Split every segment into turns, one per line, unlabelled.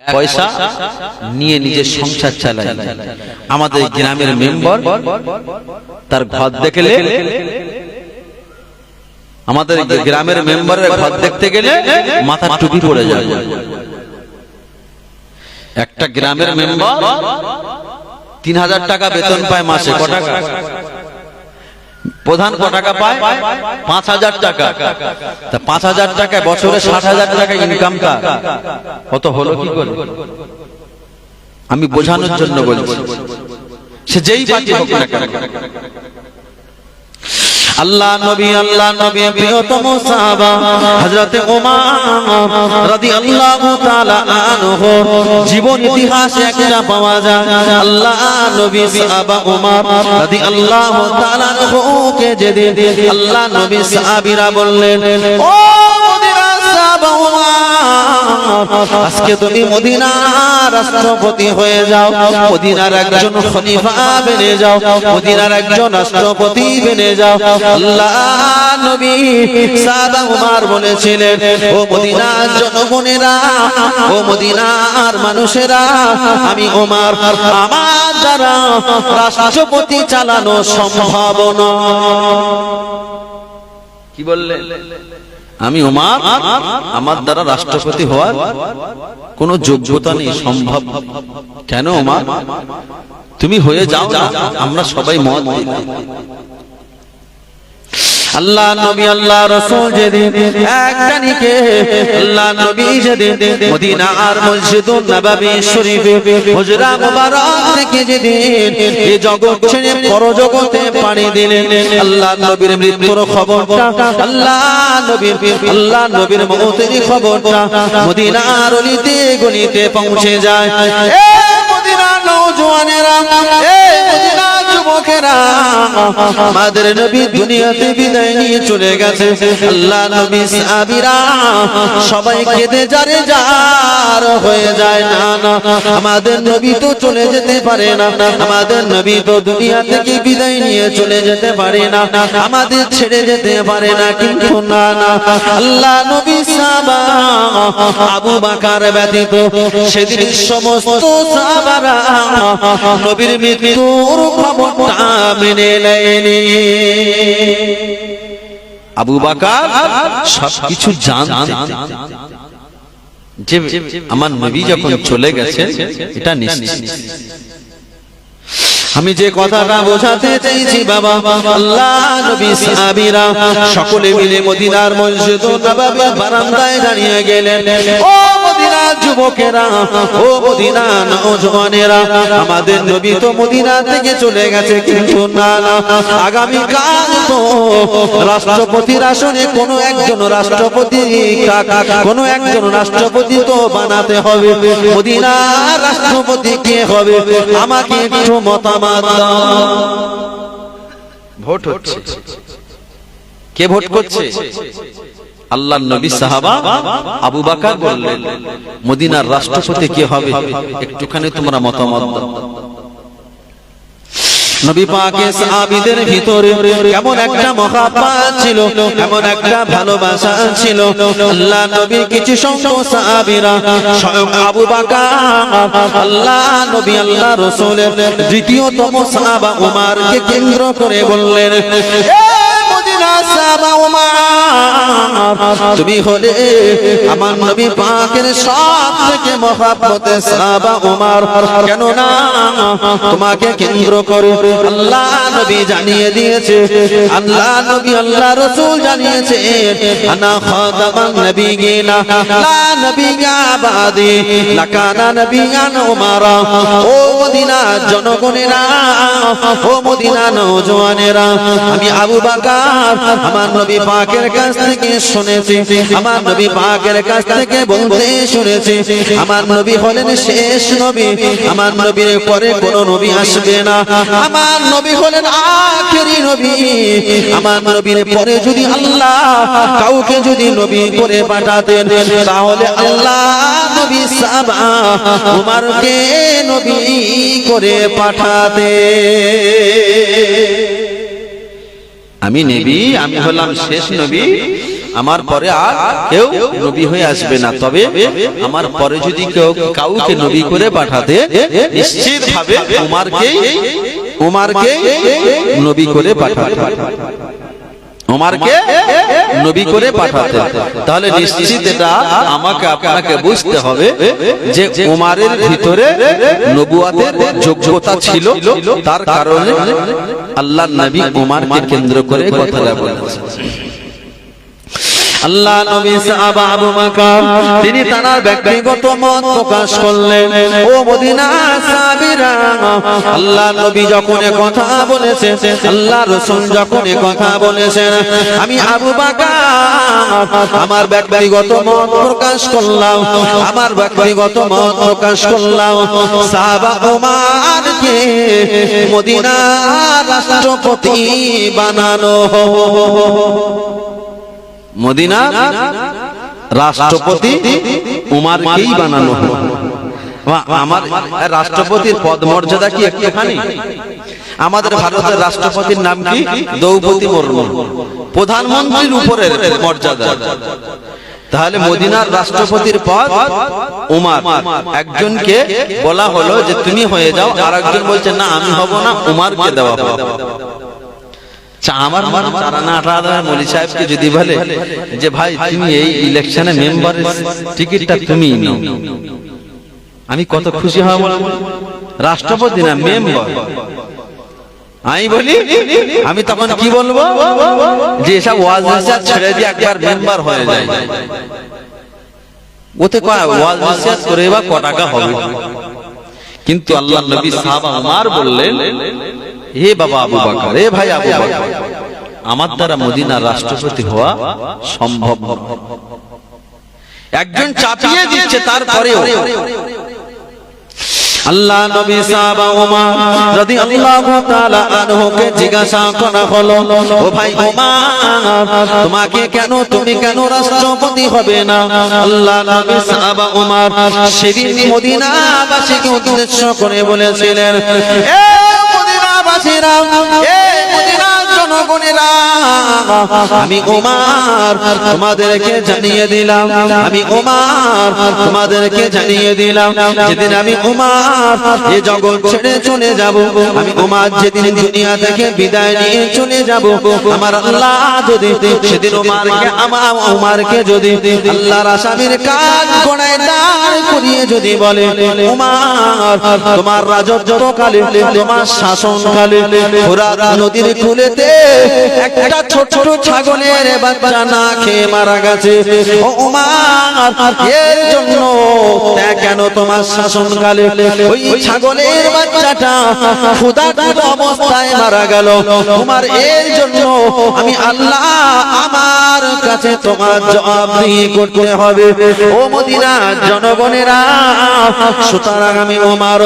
পয়সা নিয়ে নিজের সংসার চালায় আমাদের গ্রামের মেম্বার তার ঘর দেখলে আমাদের গ্রামের মেম্বারের ঘর দেখতে গেলে মাথা টুপি পড়ে যায়। একটা গ্রামের মেম্বার তিন হাজার টাকা বেতন পায় মাসে ক টাকা? প্রধান ক টাকা পায়? পাঁচ হাজার টাকা। তা পাঁচ হাজার টাকায় বছরে ষাট হাজার টাকা ইনকাম কত হলো কি করে? আমি বোঝানোর জন্য বলছি, সে যেই পার্টি আল্লাহ নবী আল্লাহ নবী, প্রিয়তম সাহাবা, হযরতে ওমর রাদিয়াল্লাহু তাআলা আনহু। জীবন ইতিহাসে একটা পাওয়া যায়। আল্লাহ নবী সাহাবা ওমর রাদিয়াল্লাহু তাআলা আনহুকে যেদিন আল্লাহ নবী সাহাবীরা বললেন, ও ওমর আজকে তুমি মদিনার রাষ্ট্রপতি হয়ে যাও, মদিনার একজন যাও, মদিনার একজন রাষ্ট্রপতি যাও। আল্লাহ নবী সাদা উমার বলেছিলেন, ও মদিনার জনগণেরা, ও মদিনার মানুষেরা, আমি ওমার আমার দ্বারা রাষ্ট্রপতি চালানো সম্ভব কি আমি ওমার আমার দ্বারা রাষ্ট্রপতি হওয়ার কোনো যোগ্যতা নেই, সম্ভব কেন ওমার তুমি হয়ে যাও আমরা সবাই মত। আল্লাহ নবী, আল্লাহ রসুল যেদিন একটানিকে আল্লাহ নবী যেদিন মদিনার মসজিদুন নববী শরীফে হুজরা মুবারক থেকে যেদিন এই জগৎ ছেড়ে পরজগতে পাড়ি দিলেন, আল্লাহ নবীর মৃত্যুর খবরটা, আল্লাহ নবীর আল্লাহ নবীর মৌতের খবরটা মদিনার অলিতে গলিতে পৌঁছে যায়। এ এ মদিনার আমাদের নবী দুনিয়াতে বিদায় নিয়ে চলে গেছে। আল্লাহ নবী সবাই কেঁদে যারে যার হয়ে যায় না না। আমাদের নবী তো চলে যেতে পারে না আমাদের নবী তো দুনিয়া থেকে বিদায় নিয়ে চলে যেতে পারে না আমাদের ছেড়ে যেতে পারে না, কিন্তু না না। আল্লাহ নবী সাহাবা আবু বাকার ব্যতীত সেদিন সমস্ত সাহাবারা নবীর মৃত্যুর খবরটা মেনে নেয়নি। আবু বাকার সবকিছু জানতেন যে আমার নবী যখন চলে গেছে, এটা নিশ্চিত। আমি যে কথাটা বোঝাতে চাইছি, বাবা, আল্লাহ, নবী, সাহাবীরা সকলে মিলে মদিনার মসজিদ নববী বারান্দায় দাঁড়িয়ে গেলেন। ও মদিনার যুবকেরা, ও মদিনা নওজওয়ানেরা আমাদের নবী তো মদিনা থেকে চলে গেছে, কিন্তু না না আগামী কাল তো রাষ্ট্রপতির আসনে কোনো একজন রাষ্ট্রপতি কোনো একজন রাষ্ট্রপতি তো বানাতে হবে। মদিনার রাষ্ট্রপতি কে হবে? আমাকে একটু মতামত ভোট হচ্ছে। কে ভোট করছে? আল্লাহ নবী সাহাবা আবু বাকার বললেন মদিনার রাষ্ট্রপতি কে হবে? একটুখানি তোমরা মতামত দাও। নবী পাকে সাহাবীদের ভিতরে এমন একটা মহাব্বত ছিল এমন একটা ভালোবাসা ছিল। আল্লাহ নবী কিছু সংখ্যক সাহাবীরা স্বয়ং আবু বকর, আল্লাহ নবী, আল্লাহ রাসূলের দ্বিতীয়তম সাহাবা উমারকে কেন্দ্র করে বললেন তুমি হলে আমার নবী পাকের সব থেকে মহাব্বতের সাহাবা উমার। কেন না তোমাকে কেন্দ্র করে আল্লাহ নবী জানিয়ে দিয়েছে, আল্লাহ নবী, আল্লাহ রসুল জানিয়েছে, আনা খাতামান নবিয়িনা লা নবিয়্যা বাদি, লাকানা নবিয়ান উমারা। ও মদিনা জনগণেরা, ও মদিনা নওজওয়ানেরা আমি আবু বকর আমার নবী পাকের কাছ থেকে শুনেছি, আমার নবী পাকের কাছ থেকে বলতে শুনেছি, আমার নবী হলেন শেষ নবী, আমার নবীর পরে কোন নবী আসবে না, আমার নবী হলেন আখেরি নবী, আমার নবীর পরে যদি আল্লাহ কাউকে যদি নবী করে পাঠাতেন, তাহলে আল্লাহ নবী সাবা উমারকে নবী করে পাঠাতে আমি নেবি আমি হলাম শেষ নবী। আমার পরে আর কেউ নবী হয়ে আসবে না। তবে আমার পরে যদি কেউ কাউকে নবী করে পাঠাতে নিশ্চিত ভাবে উমারকে উমারকে নবী করে পাঠাতে। নবী করে পাঠাতে তাহলে নিশ্চিত এটা আমাকে আপনাকে বুঝতে হবে যে উমারের ভিতরে নবুয়াতের যোগ্যতা ছিল তার কারণে আল্লাহ নবী উমারকে কেন্দ্র করে কথাটা বলেছেন। আল্লাহ নবী সাহাবা আবু বকর তিনি তার ব্যক্তিগত মত প্রকাশ করলেন। ও মদিনা সাহাবীরা, আল্লাহ নবী যখন কথা বলেছেন, আল্লাহ রাসূল যখন কথা বলেছেন, আমি আবু বকর আমার ব্যক্তিগত মত প্রকাশ করলাম, আমার ব্যক্তিগত মত প্রকাশ করলাম। সাহাবা ওমারকে মদিনার রাষ্ট্রপতি বানানো। মদিনা রাষ্ট্রপতি উমারকেই বানানো? আমার রাষ্ট্রপতির পদ মর্যাদা কি একটুখানি? আমাদের ভারতের রাষ্ট্রপতির নাম কি? দ্রৌপদী মুর্মু। প্রধানমন্ত্রীর উপরে মর্যাদা। তাহলে মদিনার রাষ্ট্রপতির পদ উমার। একজনকে বলা হলো যে তুমি হয়ে যাও আর একজন বলছে, না, আমি হব না, উমারকে দেওয়া হবে আচ্ছা, আমার মনে চারানা আঠারো মলি সাহেবকে যদি বলে যে ভাই তুমি এই ইলেকশনে মেম্বারের টিকিটটা তুমি নাও। আমি কত খুশি হব রাষ্ট্রপতি না মেম্বার। আমি বলি আমি তখন কি বলব? যে এসব ওয়াজ ছেড়ে দিয়ে একবার মেম্বার হয়ে যায়। ওতে কয় ওয়াজ করে বা ক টাকা হবে? কিন্তু আল্লাহ নবী সাহাবা আমার বললেন হে বাবা আবু বকর হে ভাই আবু বকর আমার দ্বারা মদিনার রাষ্ট্রপতি হওয়া সম্ভব একজন চাপিয়ে দিচ্ছে তারপরেও। আল্লাহ নবী সাহাবা ওমর রাদিয়াল্লাহু তাআলা আনহুকে জিজ্ঞাসা করা হলো ও ভাই ওমর তোমাকে কেন তুমি কেন রাষ্ট্রপতি হবে না? আল্লাহ নবী সাহাবা ওমর সেদিন মদিনাবাসীকে উদ্দেশ্য করে বলেছিলেন এ মদিনাবাসীরা এ মদিনার জনগণেরা আমি ওমার, তোমাদেরকে জানিয়ে দিলাম। আমি ওমার, তোমাদেরকে জানিয়ে দিলাম। যেদিন আমি ওমার, এ জগৎ ছেড়ে চলে যাব। আমি ওমার যেদিন দুনিয়া থেকে বিদায় নিয়ে চলে যাব। আমার আল্লাহ যদি, সেদিন ওমারকে আমার ওমারকে যদি, আল্লাহর আসামির কাজ গড়ায় দাঁড় করিয়ে যদি বলে, ওমার, তোমার রাজত্ব কালে তোমার শাসন কালে ওরা নদীর কুলেতে একটা ছোট ছাগলের বাচ্চা না খেয়ে মারা গেছে। এর জন্য কেন তোমার শাসনকালে ওই ছাগলের বাচ্চাটা অবস্থায় মারা গেল? তোমার এর জন্য আমি আল্লাহ আমার কাছে তোমার করতে হবে। ও মদিনা জনগণেরা, সুতরাং আমি ওমার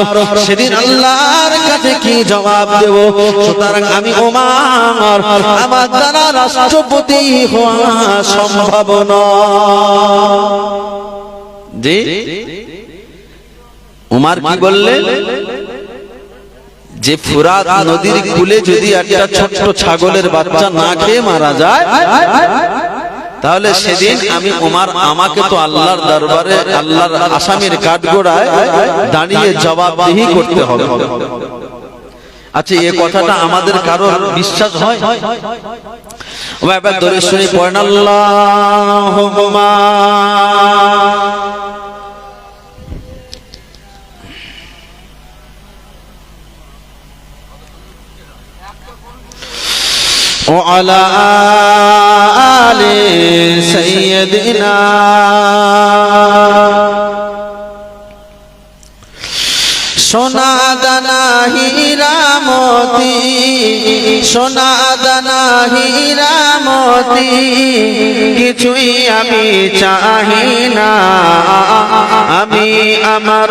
সেদিন আল্লাহর কাছে কি জবাব দেব? সুতরাং আমি ওমার আমার দ্বারা রাষ্ট্রপতি হওয়া সম্ভব জি? উমার কি বললেন যে ফুরাত নদীর কুলে যদি একটা ছোট্ট ছাগলের বাচ্চা না খেয়ে মারা যায়, তাহলে সেদিন আমি উমার আমাকে তো আল্লাহর দরবারে, আল্লাহর আসামির কাঠগোড়ায় দাঁড়িয়ে জবাবদিহি করতে হবে। আচ্ছা এ কথাটা আমাদের কারোর বিশ্বাস হয়? ও এবার দরে শুনি পড়েন আল্লাহুম্মা وعلى آل سيدنا সোনা দানা হীরা মতি সোনা দানা হীরা মতি কিছুই আমি চাহি না। আমি আমার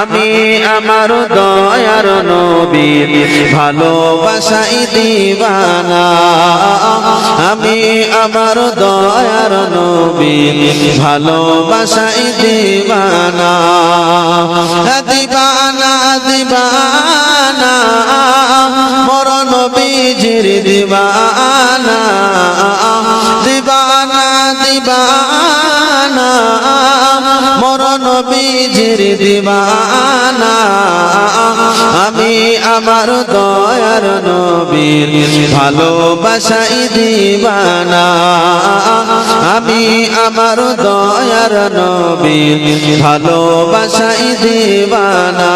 আমি আমার দয়ার নবীর ভালোবাসাই দিবানা। আমি আমার দয়ার নবীর ভালোবাসাই দিবানা। দিবানা দিবানা মর নবীজির দিবানা দিবানা দিবানা মর নবীজির দিবানা। আমি আমার দয়ার নবীর ভালোবাসাই দিবানা। আমি আমার দয়ার নবীর ভালোবাসাই দিবানা।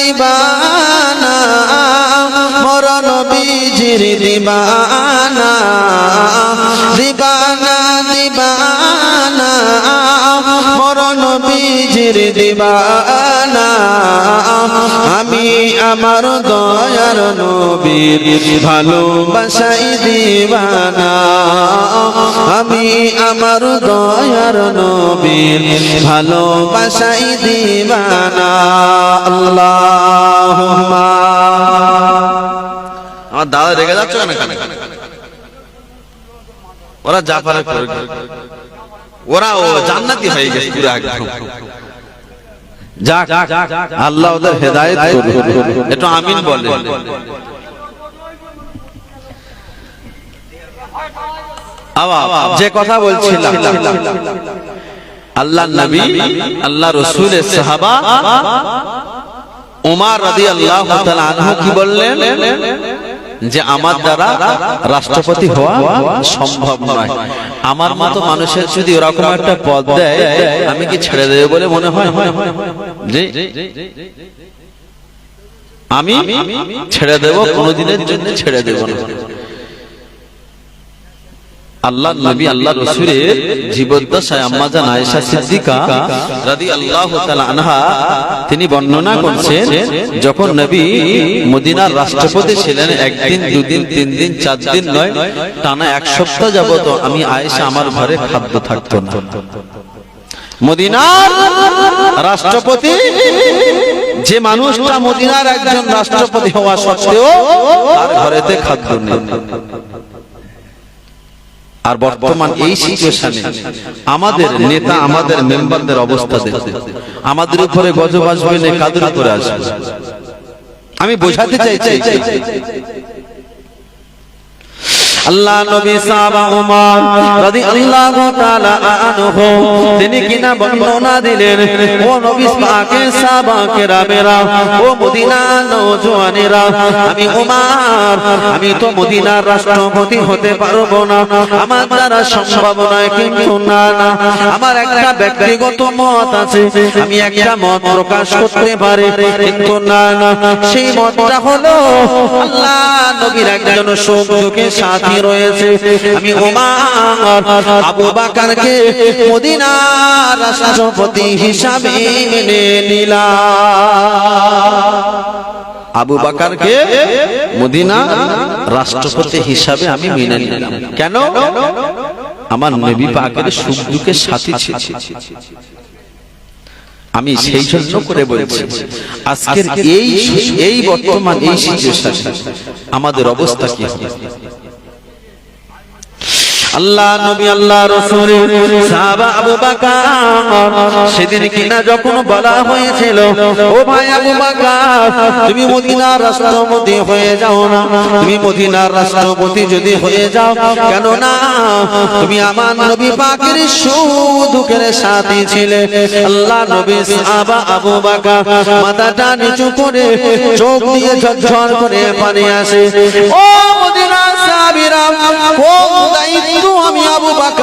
দিবানা মরণ বীজির দিবানা। দিবানা দিবানা নবীজির দিবানা। আমি আমার দয়ার নবীর ভালোবাসাই দিবানা। আমি আমার দয়ার নবীর ভালোবাসাই দিবানা। আল্লাহ আমার দাদা রেগে যাচ্ছে কেন ওরা যা পারে। ওরা ও জান্নাতি হয়ে গেছে পুরো একদম। যাক আল্লাহ ওদের হেদায়েত করুন একটু আমিন বলে যে কথা বলছিলাম। আল্লাহ নবী আল্লাহ রসুলের সাহাবা উমার তাআলা আনহু কি বললেন? যে আমার দ্বারা রাষ্ট্রপতি হওয়া সম্ভব নয়। আমার মতো মানুষের যদি ওরকম একটা পদ দেয় আমি কি ছেড়ে দেবে বলে মনে হয়? যে আমি ছেড়ে দেব কোনোদিনের জন্য ছেড়ে দেব না। আল্লাহ নবী আল্লাহ রসুলের জীবদ্দশায় আম্মাজান আয়েশা সিদ্দিকা রাদিয়াল্লাহু তাআলা আনহা, তিনি বর্ণনা করছেন, যখন নবী মদিনার রাষ্ট্রপতি ছিলেন, একদিন, দুদিন তিন দিন চার দিন নয়, টানা এক সপ্তাহ যাবত আমি আয়েশা আমার ঘরে খাদ্য থাকতো না। মদিনার রাষ্ট্রপতি, যে মানুষটা মদিনার একজন রাষ্ট্রপতি হওয়া সত্ত্বেও তার ঘরেতে খাদ্য নেই। আর বর্তমান এই সিচুয়েশনে আমাদের নেতা, আমাদের মেম্বারদের অবস্থা দেখতে আমাদের উপরে গজব আসবে না কাদের উপরে আসবে? আমি বোঝাতে চাইছি আল্লাহ নবী সাহাবা উমর রাদিয়াল্লাহু তাআলা আনহু তিনি কিনা বর্ণনা দিলেন, ও নবী পাকের সাহাবা কেরামেরা, ও মদিনা নওজওয়ানেরা আমি উমর, আমি তো মদিনার রাষ্ট্রপতি হতে পারব না। আমার দ্বারা সম্ভব নয়, কিন্তু না না। আমার একটা ব্যক্তিগত মত আছে, আমি একটা মত প্রকাশ করতে পারি, কিন্তু না না। সেই মতটা হলো আল্লাহ নবীর একজন সঙ্গকে সাথী রয়েছে, আমি ওমার আবু বাকারকে মদিনার রাষ্ট্রপতি হিসাবে মেনে নিলাম। আবু বাকারকে মদিনা রাষ্ট্রপতি হিসাবে আমি মেনে নিলাম। কেন? আমার নবী পাকের সুখ দুঃখের সাথী ছিল। আমি সেই জন্য করে বলছি, আজকের এই এই বর্তমান এই সিচুয়েশন আমাদের অবস্থা কি হবে? আল্লাহ নবী, আল্লাহ রসুল, সাহাবা আবু বাকার, সেদিন কিনা যখন বলা হয়েছিল, ও ভাই আবু বাকার, তুমি মদিনার রাষ্ট্রপতি হয়ে যাও না। তুমি মদিনার রাষ্ট্রপতি যদি হয়ে যাও কেন না তুমি আমার নবী পাকের সুদুকের সাথী ছিলে। আল্লাহ নবী, সাহাবা আবু বাকার, মাথাটা নিচু করে চোখ দিয়ে ঝরঝর করে পানি আসে। ও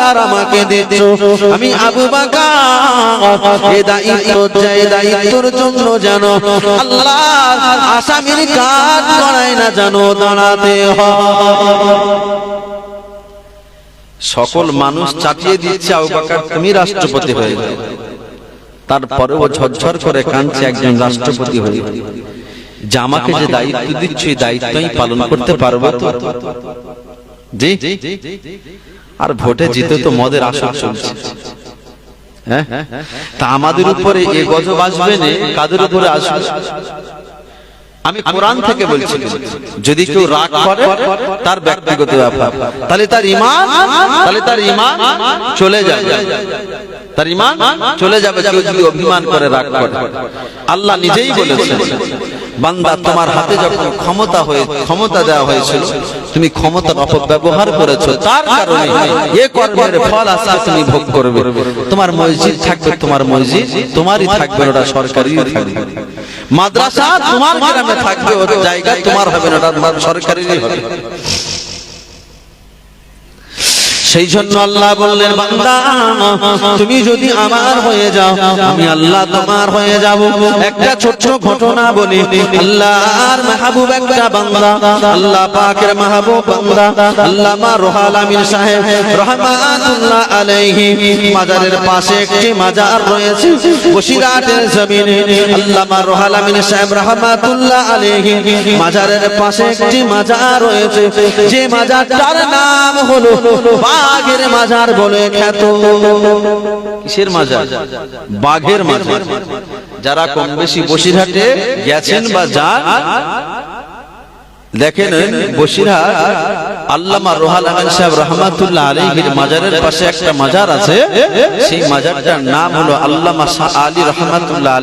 বাকার আমাকে আমি আবু দায়িত্ব জন্য আল্লাহ আসামির কাজ না যেন দাঁড়াতে সকল মানুষ চাপিয়ে দিচ্ছে তুমি রাষ্ট্রপতি হয়ে তারপরেও ঝরঝর করে কাঁদছে একজন রাষ্ট্রপতি হয়ে। যে আমাকে যে দায়িত্ব দিচ্ছ, এই দায়িত্ব পালন করতে পারব জি? আর ভোটে জিতে তো মদের আসর চলছে। হ্যাঁ? তা আমাদের উপরে এ গজব আসবে না কাদের উপরে আসবে? আমি কোরআন থেকে বলছি যদি কেউ রাগ করে তার ব্যক্তিগত ব্যাপার। তাহলে তার ইমান তাহলে তার ইমান চলে যাবে। তার ইমান চলে যাবে কেউ যদি অভিমান করে রাগ করে আল্লাহ নিজেই বলেছেন। বান্দা তোমার হাতে যখন ক্ষমতা হয়ে ক্ষমতা দেওয়া হয়েছিল, তুমি ক্ষমতার অপব্যবহার করেছ। তার কারণে এ কর্মের ফল আসা তুমি ভোগ করবে। তোমার মসজিদ থাকবে, তোমার মসজিদ তোমারই থাকবে, ওটা সরকারি থাকবে। মাদ্রাসা তোমার গ্রামে থাকবে, ওর জায়গা তোমার হবে না, ওটা সরকারি হবে। সেই জন্য আল্লাহ বললেন, বান্দা, তুমি যদি আমার হয়ে যাও, আমি আল্লাহ তোমার হয়ে যাব। একটা ছোট্ট ঘটনা বলি। আল্লাহর মাহবুব একটা বান্দা। আল্লাহ পাকের মাহবুব বান্দা। আল্লামা রোহাল আমিন সাহেব রহমাতুল্লাহ আলাইহি মাজারের পাশে একটি মাজার রয়েছে বসিরাটের জমিনে। আল্লামা রোহাল আমিন সাহেব রহমাতুল্লাহ আলাইহি মাজারের পাশে একটি মাজার রয়েছে। যে মাজারটার নাম হলো বাঘের মাজার বলে খ্যাত। কিসের মাজার? বাঘের মাজার। যারা কম বেশি বসিরহাটে গেছেন বা যান, দেখেন বসিরহাট আল্লামা রোহাল আমিন সাহেব রহমাতুল্লাহ মাজারের পাশে একটা মাজার আছে। সেই মাজারটার নাম হলো আল্লামা আলী রহমাতুল্লাহ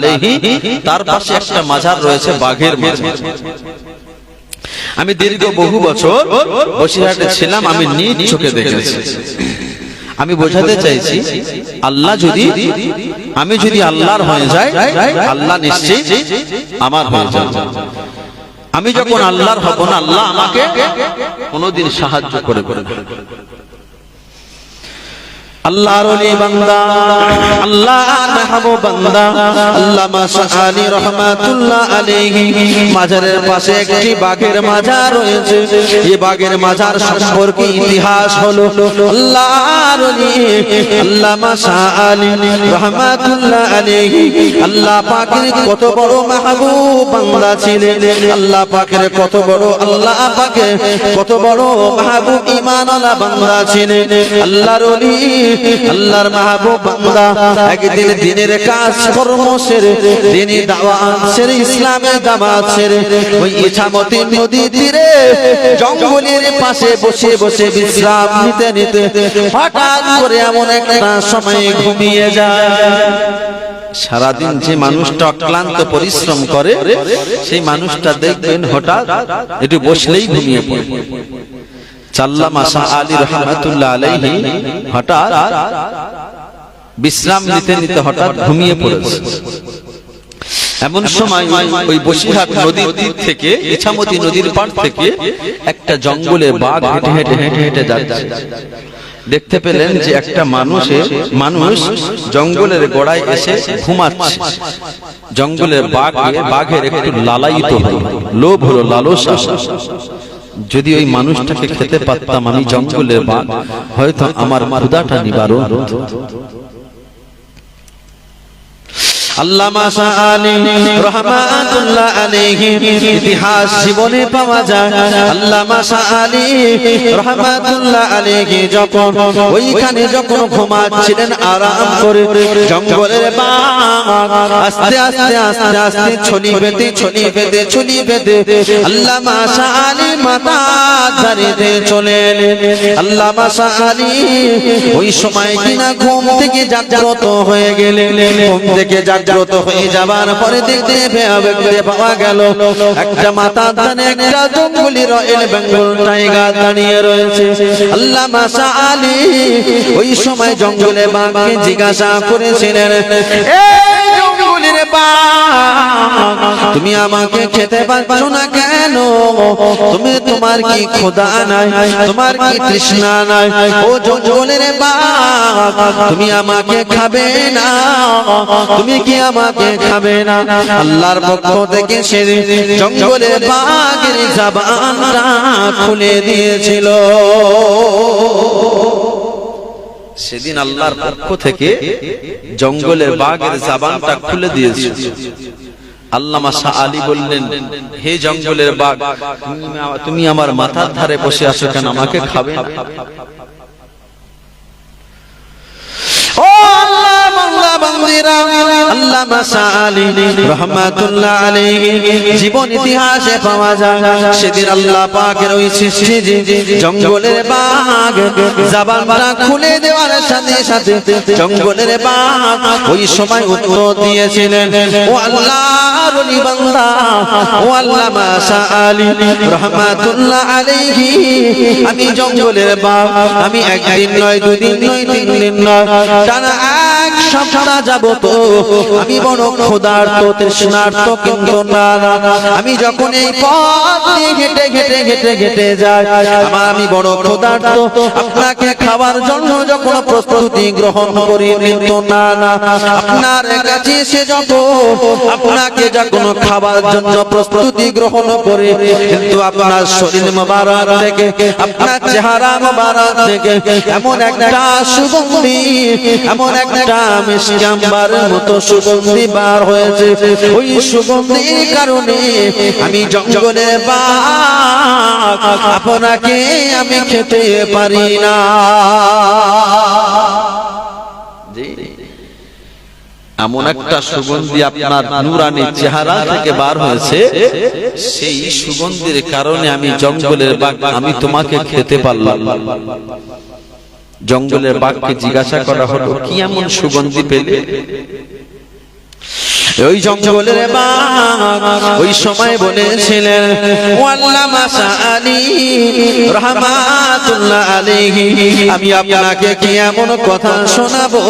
তার পাশে একটা মাজার রয়েছে বাঘের মাজার। আমি দীর্ঘ বহু বছর বসিরহাটে ছিলাম আমি নিজ চোখে দেখেছি। আমি বোঝাতে চাইছি আল্লাহ যদি আমি যদি আল্লাহর হয়ে যাই আল্লাহ নিশ্চয়ই আমার হয়ে আমি যখন আল্লাহর হব না আল্লাহ আমাকে কোনোদিন সাহায্য করে করে। বান্দা রহমাতুল্লাহ পাশে রয়েছে। ইতিহাস হলো আল্লাহ পাকের কত বড় মাহবুব বান্দা ছিলেন। আল্লাহ পাকের কত বড়, আল্লাহ পাকের কত বড় মাহবুব, ঈমানওয়ালা বান্দা ছিলেন। আল্লাহর ওলি আল্লাহর মাহবুব বান্দা একদিন দিনের কাজ কর্ম সেরে দিনী দাওয়াত সেরে ইসলামের দাওয়াত সেরে। ওই ইছামতি নদী তীরে জঙ্গলের পাশে বসে বসে বিশ্রাম নিতে নিতে হঠাৎ করে এমন একটা সময় ঘুমিয়ে যায়। সারাদিন যে মানুষটা অক্লান্ত পরিশ্রম করে, সেই মানুষটা দেখবেন হঠাৎ একটু বসলেই ঘুমিয়ে পড়ে। চাল্লামা শাহ আলী রহমাতুল্লাহ আলাইহি হঠাৎ বিশ্রাম নিতে নিতে হঠাৎ ঘুমিয়ে পড়েছে। এমন সময় ওই বসিরহাট নদীর তীর থেকে ইছামতি নদীর পাড় থেকে একটা জঙ্গলে বাঘ হেঁটে হেঁটে হেঁটে হেঁটে যাচ্ছে। দেখতে পেলেন যে একটা মানুষের মানুষ জঙ্গলের গোড়ায় এসে ঘুমাচ্ছে। জঙ্গলের বাঘ বাঘের একটু লালায়িত হলো। লোভ হলো লালসা। যদি ওই মানুষটাকে খেতে পারতাম আমি জঙ্গলের বাঘ হয়তো আমার ক্ষুদাটা নিবারণ। আল্লামা শাহ ঘুমাচ্ছিলেন, আরাম করে জঙ্গলের আস্তে আস্তে আস্তে আস্তে ছনি বেঁধে ছনি বেঁধে ছনি বেঁধে আল্লামা মাতা চলে এলেন। ওই সময় কিনা ঘুম থেকে জাগ্রত হয়ে গেলেন। ঘুম থেকে জাগ্রত হয়ে যাবার পরে দেখতে পাওয়া গেল। একটা মাতা ধানে একটা জঙ্গলি রয়েল বেঙ্গল টাইগার দাঁড়িয়ে রয়েছে। আল্লাহ মাসা আলী ওই সময় জঙ্গলে বাঘকে জিজ্ঞাসা করেছিলেন তুমি আমাকে খেতে পারছ না কেন? তুমি তোমার কি খোদা নাই? তোমার কি তৃষ্ণা নাই? ও জঙ্গলের তুমি আমাকে খাবে না। তুমি কি আমাকে খাবে না? আল্লাহর পক্ষ থেকে সে জঙ্গলের বাঘের জবানটা খুলে দিয়েছিল। সেদিন আল্লাহর পক্ষ থেকে জঙ্গলের বাঘের জাবানটা খুলে দিয়েছে আল্লামা শাহ আলী বললেন, হে জঙ্গলের বাঘ, তুমি- আমার মাথার ধারে বসে আসো কেন আমাকে খাবে? ও আল্লাহ জীবন ইতিহাসে পাওয়া যায়। সেদিন আল্লাহ জঙ্গলের বাঘ খুলে দেওয়ার সাথে সাথে জঙ্গলের বাঘ ওই সময় উত্তর দিয়েছিলেন, ও আমি জঙ্গলের বাঘ, আমি একদিন নয় দুদিন নয়, তিন দিন নয়, টানা সপ্তাহ যাব তো। আমি বড় ক্ষুধার্ত, তৃষ্ণার্ত কিন্তু না আমি যখন এই পথ হেঁটে হেঁটে হেঁটে হেঁটে যাই, আমার আমি বড় ক্ষুধার্ত। আপনাকে খাওয়ার জন্য যখন প্রস্তুতি গ্রহণ করি কিন্তু না আপনার কাছে এসে যখন আপনাকে যখন খাবার জন্য প্রস্তুতি গ্রহণ করে, কিন্তু আপনার শরীর মোবারক থেকে আপনার চেহারা মোবারক থেকে এমন একটা সুগন্ধি এমন একটা মতো সুগন্ধি বার হয়েছে। ওই সুগন্ধির কারণে আমি আপনাকে আমি খেতে পারি না। এমন একটা সুগন্ধি আপনার নুরানি চেহারা থেকে বার হয়েছে, সেই সুগন্ধির কারণে আমি জঙ্গলের বাঘ, আমি তোমাকে খেতে পারলাম। জঙ্গলের বাঘকে জিজ্ঞাসা করা হলো কি এমন সুগন্ধি পেলে? ওই জঙ্গলের ওই সময় বলেছিলেন আমি আপনাকে কি এমন কথা শোনাবো?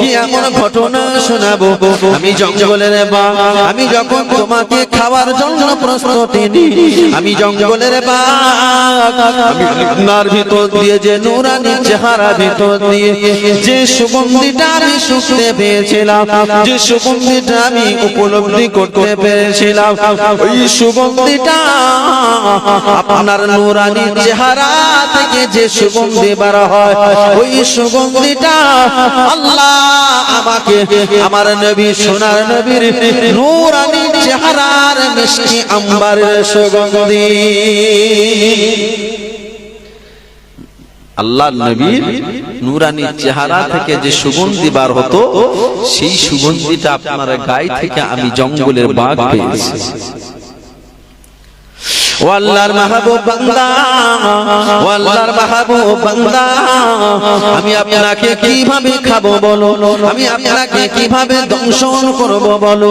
কি এমন ঘটনা শোনাবো? আমি জঙ্গলের বাঘ, আমি যখন তোমাকে খাওয়ার জন্য প্রস্তুতি আমি জঙ্গলের আমি আপনার ভিতর দিয়ে যে নুরানি চেহারা ভিতর দিয়ে যে সুগন্ধিটা আমি পেয়েছিলাম, যে সুগন্ধিটা আমি উপলব্ধি করতে পেরেছিলাম। ওই সুগন্ধিটা আপনার নুরানি চেহারা থেকে যে সুগন্ধি বার হয়, ওই সুগন্ধিটা আল্লাহ আমাকে আমার নবী, সোনার নবীর নুরানি চেহারার মিষ্টি আম্বারের সুগন্ধি। আল্লাহ নবীর নুরানি চেহারা থেকে যে সুগন্ধি বার হতো, সেই সুগন্ধিটা আপনার গায়ে থেকে আমি জঙ্গলের বাঘ পেয়েছি। আল্লাহর মাহবুব বান্দা ও আল্লাহর মাহবুব বান্দা আমি আপনাকে কীভাবে খাব বলো আমি আপনাকে কীভাবে দংশন করব বলো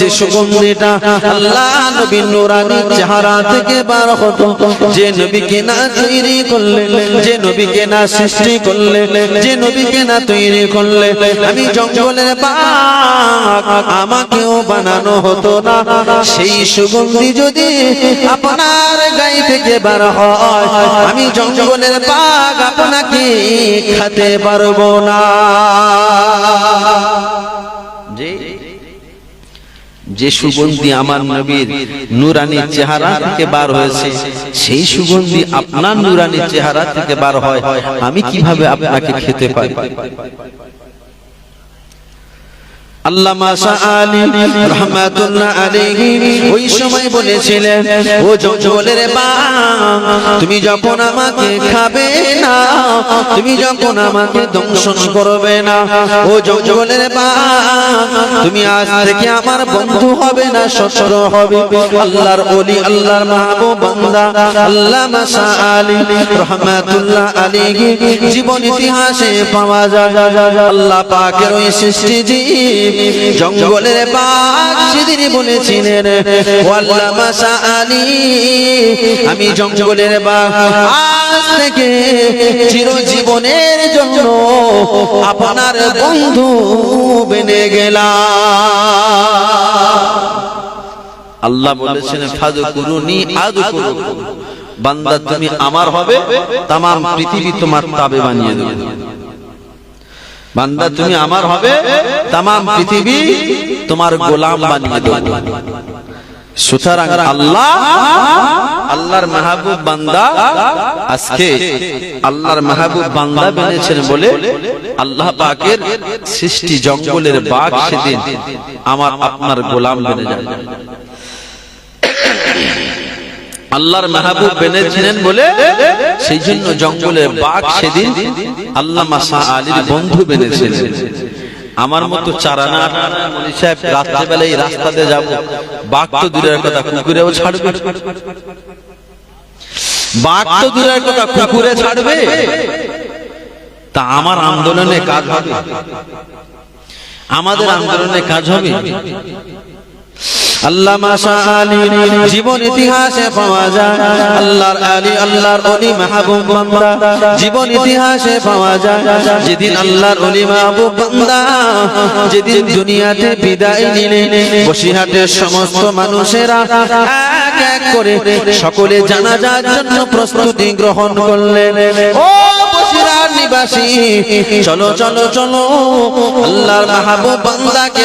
যে সুগন্ধিটা আল্লাহ নবীর নূরানি চেহারা থেকে বার হতো, যে নবীকে না তৈরি করলে যে নবীকে না সৃষ্টি করলে যে নবীকে না তৈরি করলে আমি জঙ্গলের বাঘ, আমাকেও বানানো হতো না। সেই সুগন্ধি যদি আপনার গায়ে থেকে বার আমি জঙ্গলের বাঘ আপনাকে খেতে পারব না। যে সুগন্ধি আমার নবীর নুরানি চেহারা থেকে বার হয়েছে, সেই সুগন্ধি আপনার নুরানি চেহারা থেকে বার হয়। আমি কীভাবে আপনাকে খেতে পারি? তুমি যখন আমাকে খাবে না, তুমি যখন আমাকে দংশন করবে না, ও বাঘ তুমি আজ আমার বন্ধু হবে না শত্রু হবে। আল্লাহর ওলি, আল্লাহর মাহবুব শাহ আলী জীবন ইতিহাসে পাওয়া যায়। আল্লাহ পাকের ওই সৃষ্টি জীব জঙ্গলের বাঘ সেদিন বলেছিলেন আমি জঙ্গলের বাঘ। আজ থেকে চিরজীবনের জন্য আপনার বন্ধু বেনে গেলাম। আল্লাহ বলেছেন ফাজু কুরুনি আদু বান্দা, তুমি আমার হবে তাম পৃথিবী তোমার তাবে বানিয়ে দেবে। বান্দা তুমি আমার হবে তাম পৃথিবী তোমার গোলাম বানিয়ে দেবে। সুতরাং আল্লাহ আল্লাহর মাহবুব বান্দা আজকে আল্লাহর মাহবুব বান্দা বেনেছেন বলে আল্লাহ পাকের সৃষ্টি জঙ্গলের বাঘ সেদিন আমার আপনার গোলাম বেনে যাবে। আল্লাহর মাহবুব বেনেছিলেন বলে, সেই জন্য জঙ্গলে বাঘ সেদিন আল্লাহ মাসা আলীর বন্ধু বেনেছিলেন আমার মতো রাস্তাতে যাব, বাঘ তো ছাড়বে। তা আমার আন্দোলনে কাজ হবে। আমাদের আন্দোলনে কাজ হবে। জীবন ইতিহাসে পাওয়া যায়। আল্লাহর আলী, আল্লাহর অলি, মাহবুব জীবন ইতিহাসে পাওয়া যায়। যেদিন আল্লাহর অলি, মাহবুব যেদিন দুনিয়াতে বিদায় নিলেন বসিরহাটের সমস্ত মানুষেরা এক করে সকলে জন্য প্রস্তুতি গ্রহণ করলেন। নিবাসী, চলো চলো চলো, আল্লাহর মাহবুব বান্দাকে